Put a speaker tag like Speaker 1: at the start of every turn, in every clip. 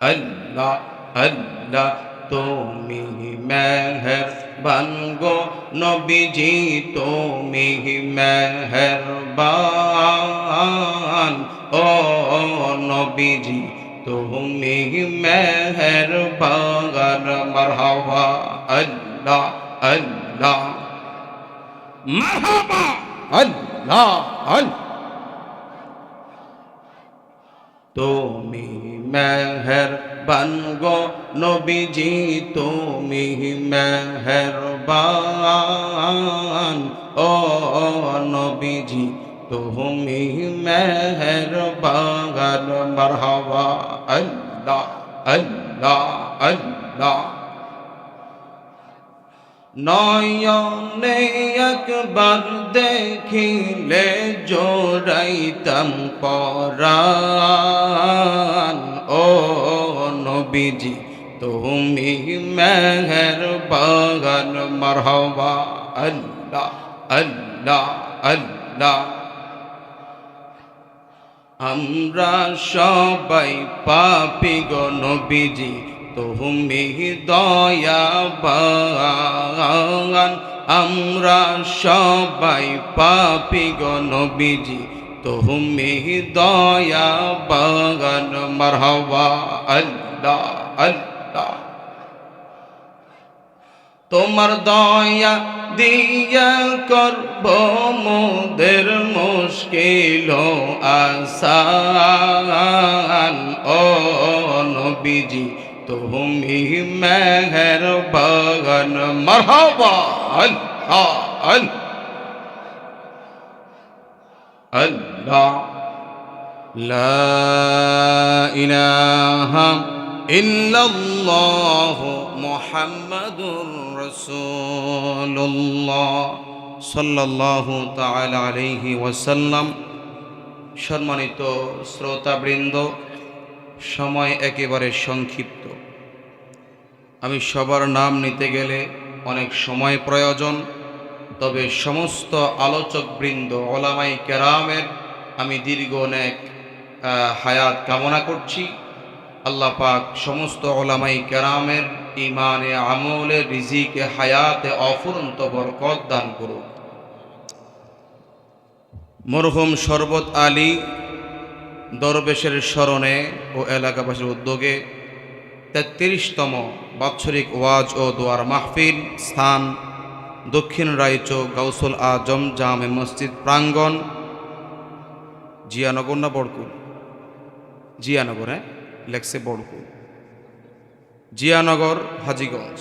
Speaker 1: আল্লাহ আল্লাহ, তুমি মেহর বানগো নবীজি, তুমি মেহরবান। ও নবীজি, তুমি মেহরবান। মারহাবা, আল্লাহ আল্লাহ। মারহাবা, আল্লাহ আল্লাহ। তুমি মেহর গো নবীজি তুমি মেহরবান। ও নবীজি, তুমি মেহরবান। মারহাবা, আল্লাহ আল্লাহ আল্লাহ। নয়নে একবার দেখিলে জোড়াইতাম পরান ও নবীজি, তুমি মেহর বাগান, মারহবা, আল্লাহ আল্লাহ আল্লাহ। আমরা সবাই পাপি গো নবীজি, তুমি দয়াবান। আমরা সবাই পাপি গো নবীজি, তুমি দয়াবান, মারহাবা, আল্লাহ। আল্লাহ তোমার দয়া দিয়া করব মোদের মুশকিল আসান। ও নবীজি, তুমি মেহর বাগান মরহবা আল্লাহ। আল্লাহ, লা ইলাহা ইল্লাল্লাহ মুহাম্মাদুর রাসূলুল্লাহ ওয়াসাল্লাম। সম্মানিত শ্রোতাবৃন্দ, সময় একেবারে সংক্ষিপ্ত। আমি সবার নাম নিতে গেলে অনেক সময় প্রয়োজন, তবে সমস্ত আলোচকবৃন্দ ওলামাই কেরামের আমি দীর্ঘ অনেক হায়াত কামনা করছি। আল্লাহ পাক সমস্ত ওলামাই কেরামের ইমানে আমলে, রিজিকে, হায়াতে অফুরন্ত বরকত দান করুন মরহুম শরবত আলী দরবেশের স্মরণে ও এলাকাবাসীর উদ্যোগে তেত্রিশতম বাৎসরিক ওয়াজ ও দোয়ার মাহফিল, স্থান দক্ষিণ রায়চৌ গাউসুল আজম জামে মসজিদ প্রাঙ্গণ, জিয়ানগর না বড়কুল? জিয়ানগর হ্যাঁ? লেখছে বড়কুল জিয়ানগর, হাজিগঞ্জ।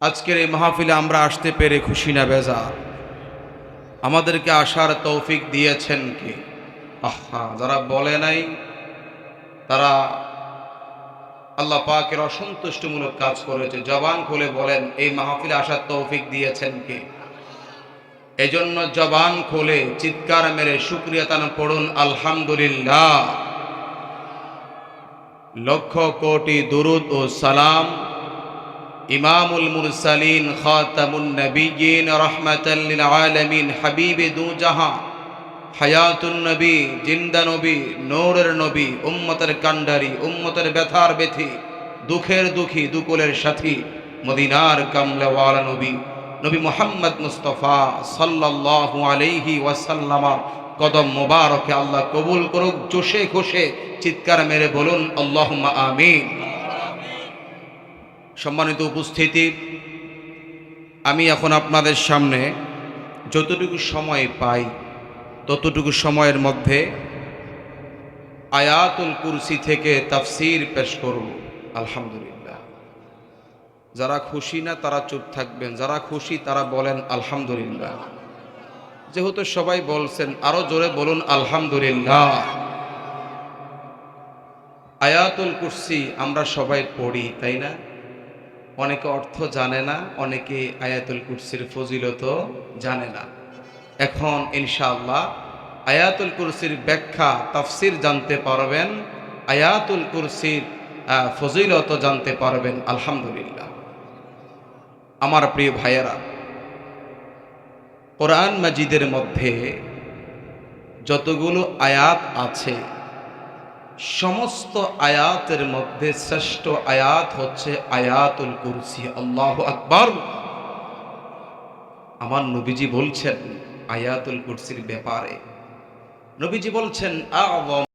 Speaker 1: আজকের এই মাহফিলে আমরা আসতে পেরে খুশি না বেজার। আমাদেরকে আসার তৌফিক দিয়েছেন কি? আহা, যারা বলে নাই, তারা আল্লাহ পাকের অসন্তুষ্টমূলক কাজ করেছে। জবান খুলে বলেন, এই মাহফিলে আসার তৌফিক দিয়েছেন কে? এজন্য জবান খুলে, চিৎকার মেরে শুক্রিয়া তান পড়ুন, আলহামদুলিল্লাহ। লক্ষ কোটি দুরুদ ও সালাম ইমামুল মুরসালিন খাতামুন নবীন রহমাতাল লিল আলামিন, হাবিবে দু জাহাঁ হায়াতুন নবী, জিন্দা নবী, নৌরের নবী, উম্মতের কান্ডারি উম্মতের ব্যথার ব্যথি দুঃখের দুঃখী, দুকুলের সাথী, মদিনার কামলেওয়ালা নবী। নবী মোহাম্মদ মুস্তফা সাল্লাল্লাহু আলাইহি ওয়াসাল্লামা কদম মোবারকে আল্লাহ কবুল করুক, জোশে খুশে চিৎকার মেরে বলুন আল্লাহ আমিন। সম্মানিত উপস্থিতি, আমি এখন আপনাদের সামনে যতটুকু সময় পাই, ততটুকু সময়ের মধ্যে আয়াতুল কুরসি থেকে তাফসির পেশ করব, আলহামদুলিল্লাহ। যারা খুশি না, তারা চুপ থাকবেন। যারা খুশি, তারা বলেন, আলহামদুলিল্লাহ। যেহেতু সবাই বলছেন, আরও জোরে বলুন, আলহামদুলিল্লাহ। আয়াতুল কুরসি আমরা সবাই পড়ি, তাই না? অনেকে অর্থ জানে না, অনেকে আয়াতুল কুরসির ফজিলত জানে না। এখন, ইনশাআল্লাহ, আয়াতুল কুরসির ব্যাখ্যা, তাফসির জানতে পারবেন, আয়াতুল কুরসির ফজিলত জানতে পারবেন, আলহামদুলিল্লাহ। আমার প্রিয় ভাইয়েরা, কোরআন মাজিদের মধ্যে যতগুলো আয়াত আছে, সমস্ত আয়াতের মধ্যে শ্রেষ্ঠ আয়াত হচ্ছে আয়াতুল কুরসি। আল্লাহ আকবর। আমার নবীজি বলছেন আয়াতুল কুরসির ব্যাপারে। নবীজি বলছেন